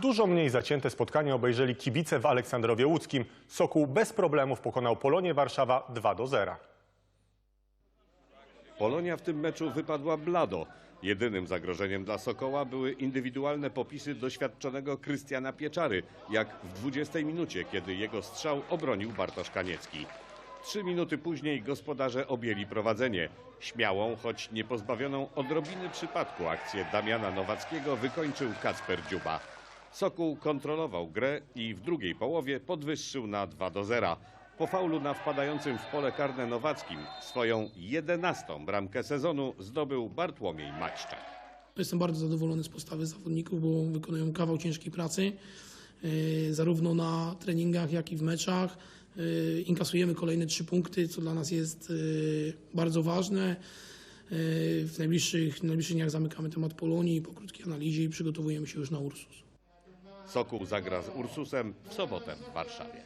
Dużo mniej zacięte spotkanie obejrzeli kibice w Aleksandrowie Łódzkim. Sokół bez problemów pokonał Polonię Warszawa 2 do 0. Polonia w tym meczu wypadła blado. Jedynym zagrożeniem dla Sokoła były indywidualne popisy doświadczonego Krystiana Pieczary, jak w 20 minucie, kiedy jego strzał obronił Bartosz Kaniecki. Trzy minuty później gospodarze objęli prowadzenie. Śmiałą, choć nie pozbawioną odrobiny przypadku akcję Damiana Nowackiego wykończył Kacper Dziuba. Sokół kontrolował grę i w drugiej połowie podwyższył na 2 do 0. Po faulu na wpadającym w pole karne Nowackim swoją jedenastą bramkę sezonu zdobył Bartłomiej Maćczak. Jestem bardzo zadowolony z postawy zawodników, bo wykonują kawał ciężkiej pracy, yy, zarówno na treningach, jak i w meczach. Yy, Inkasujemy kolejne trzy punkty, co dla nas jest yy, bardzo ważne. W najbliższych, w najbliższych dniach zamykamy temat Polonii po krótkiej analizie przygotowujemy się już na Ursus. Sokół zagra z Ursusem w sobotę w Warszawie.